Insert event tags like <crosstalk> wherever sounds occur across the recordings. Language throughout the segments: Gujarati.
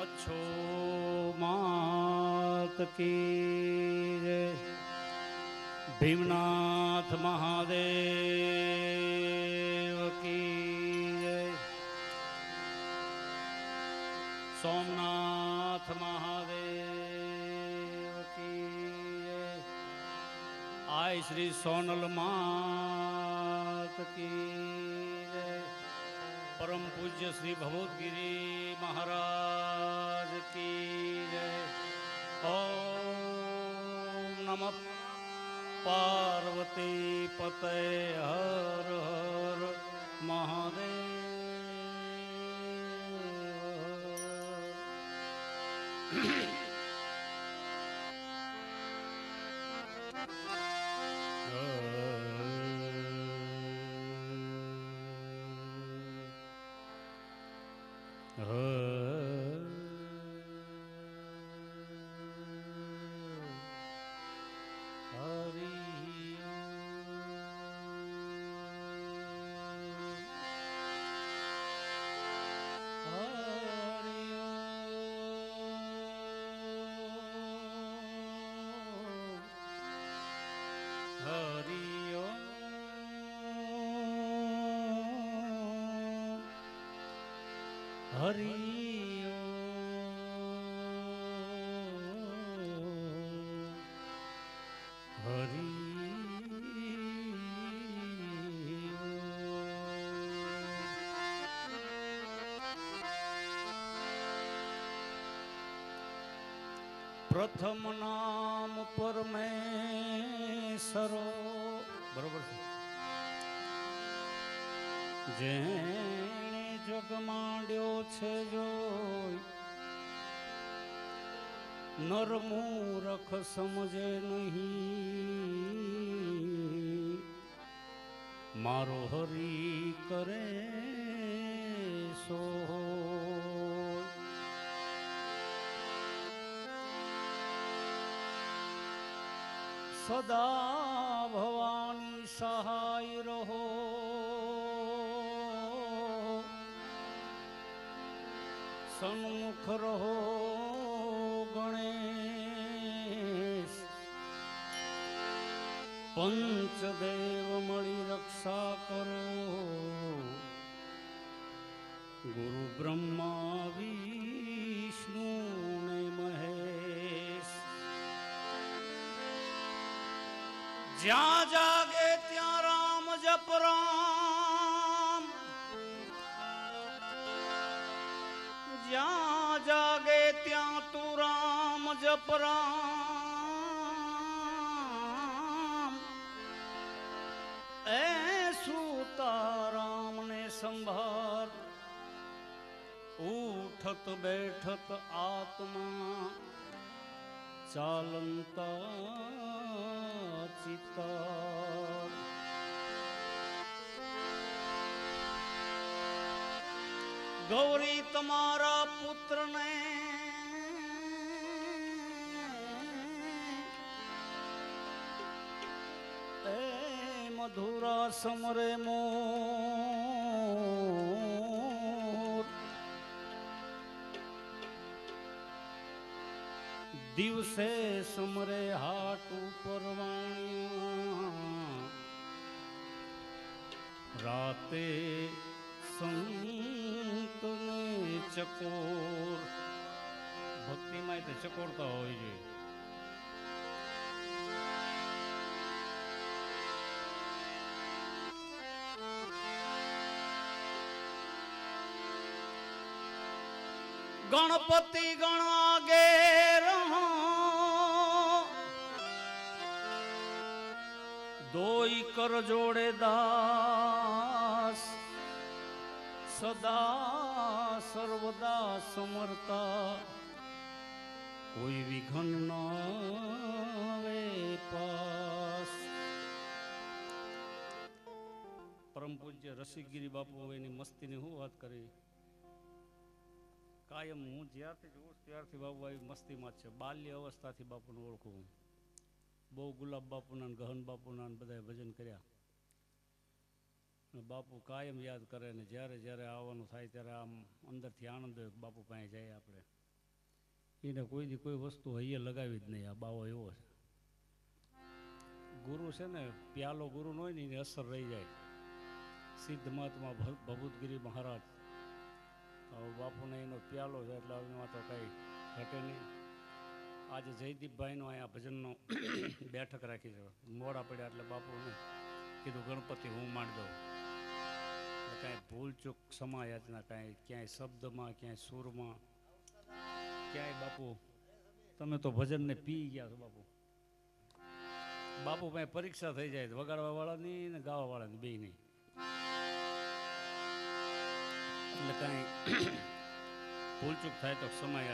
મચ્છો માત કી ભીમનાથ મહાદેવ કી સોમનાથ મહાદેવ કી આય શ્રી સોનલ માત કી જય પરમ પૂજ્ય શ્રી ભગવદગીરી મહારાજ કી જય ઓમ નમઃ પાર્વતી પતે હર હર મહાદેવ હરિ ઓમ હરિ પ્રથમ નામ પરમેશ્વરો બરોબર છે. જેણે જગ માંડ્યો છે જોઈ, નર મૂરખ સમજે નહીં. મારો હરી કરે સો. સદા ભવાની સહાય રહો સન્મુખ રહો ગણેશ પંચદેવ મળી રક્ષા કરો ગુરુ બ્રહ્મા જ્યાં જાગે ત્યાં રામ જપ રામ. જ્યાં જાગે ત્યાં તું રામ જપ રામ. એ સુતા રામ ને સંભાળ. ઉઠત બેઠત આત્મા. ચાલંતા ચિતા ગૌરી તમારા પુત્રને મધુરા સમરે મોર દિવસે સમરે હાટ ઉપર રાતે સંતને ચકોર ભક્તિમાં તે ચકોરતા હોય છે. ગણપતિ ગણ દોઈ કર જોડે દાસ. સદા સર્વદા સમરતા. કોઈ વિઘન ન આવે પાસ. પરમ પૂજ્ય રસિકગીરી બાપુ એની મસ્તીની હું વાત કરી? કાયમ હું જ્યારથી જોઉં ત્યારથી બાપુ આવી મસ્તીમાં જ છે. બાલ્ય અવસ્થાથી બાપુને ઓળખું હું. બહુ ગુલાબ બાપુના ગહન બાપુના ને બધાએ ભજન કર્યા. અને બાપુ કાયમ યાદ કરે ને જ્યારે જ્યારે આવવાનું થાય ત્યારે આમ અંદરથી આનંદ હોય બાપુ પાસે જાય આપણે. એને કોઈની કોઈ વસ્તુ હૈયે લગાવી જ નહીં, આ બાવો એવો છે. ગુરુ છે ને, પ્યાલો ગુરુ હોય ને, એની અસર રહી જાય. સિદ્ધ મહાત્મા ભભૂતગીરી મહારાજ. બાપુને એનો પ્યાલો છે એટલે એમાં તો કંઈ ઘટે નહીં. આજે જયદીપભાઈનો અહીંયા ભજનનો <coughs> બેઠક રાખી છે. મોડા પડ્યા એટલે બાપુને કીધું, ગણપતિ, હું માંડ દઉં. કાંઈ ભૂલચૂક સમાયાચના કાંઈ, ક્યાંય શબ્દમાં, ક્યાંય સૂરમાં, ક્યાંય બાપુ, તમે તો ભજનને પી ગયા છો બાપુ. બાપુ પાસે પરીક્ષા થઈ જાય વગાડવા વાળાની ને ગાવા વાળાની બે નહીં એટલે કાંઈ <coughs> ભૂલચૂક થાય તો ક્ષમા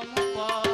সম্পদ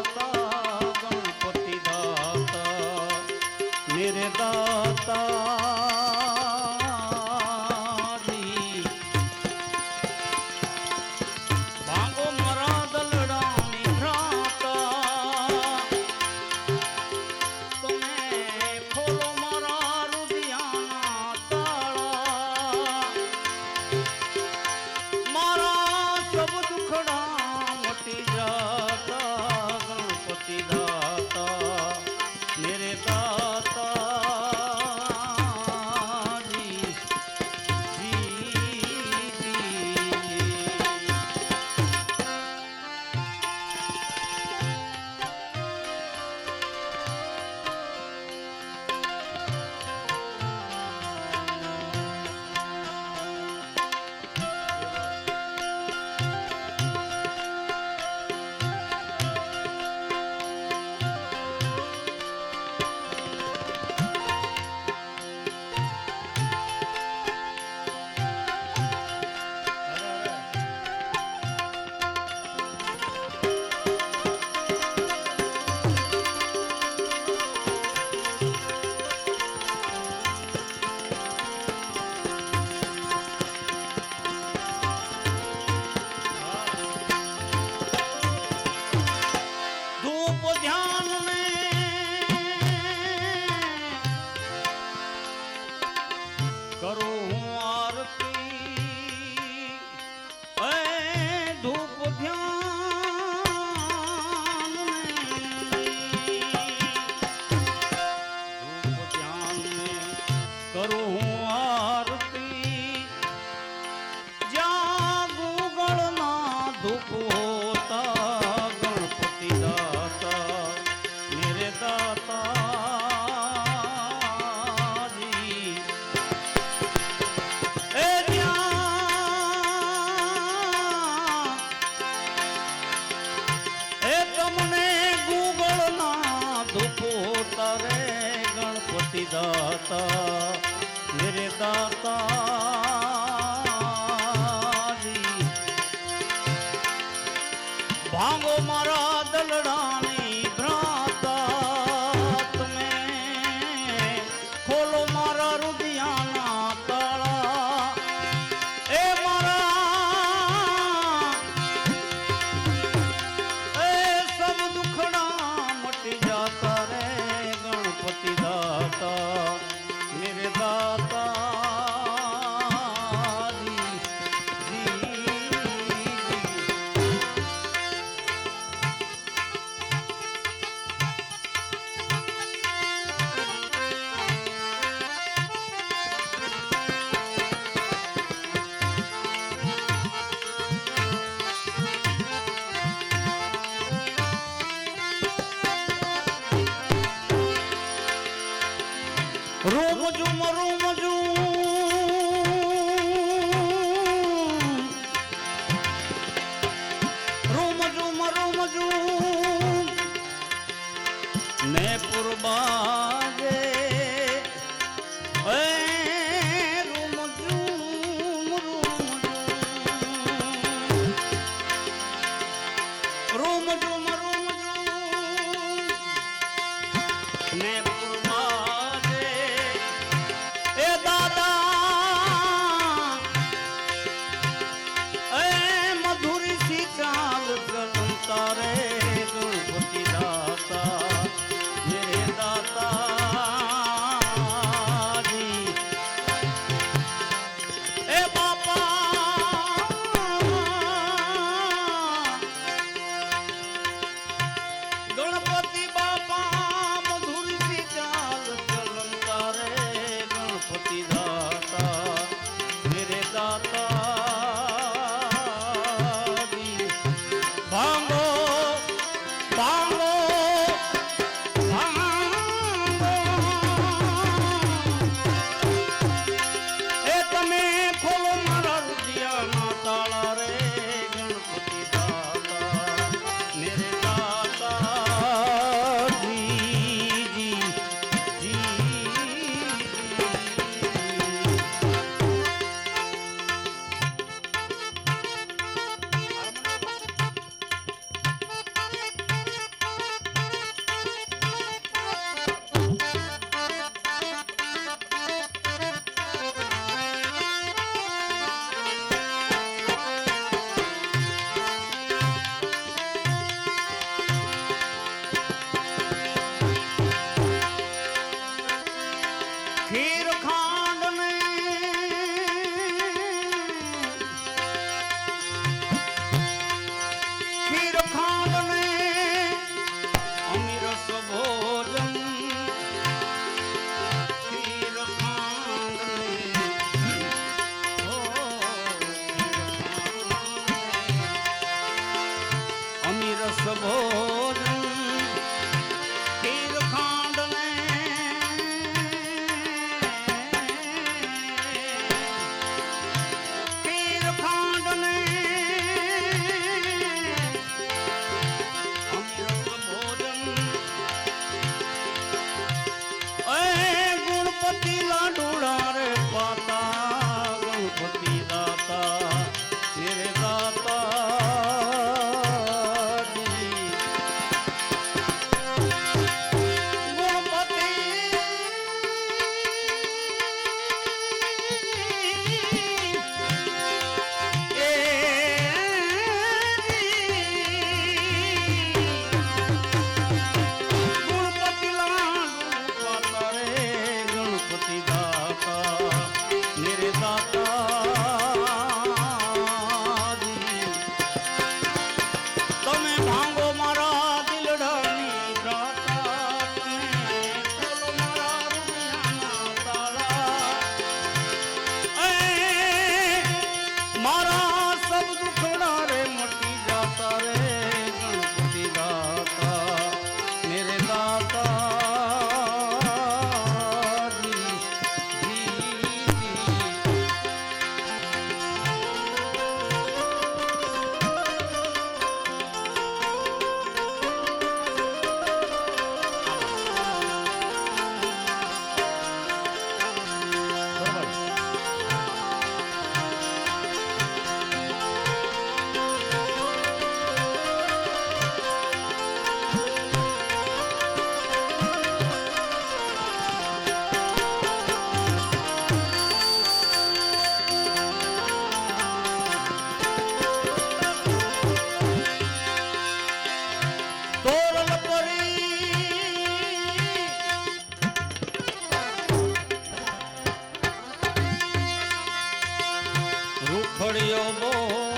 દાતા મેરે દાતા ભાંગો મારા દલડાની રૂખડીઓ બોલ્યા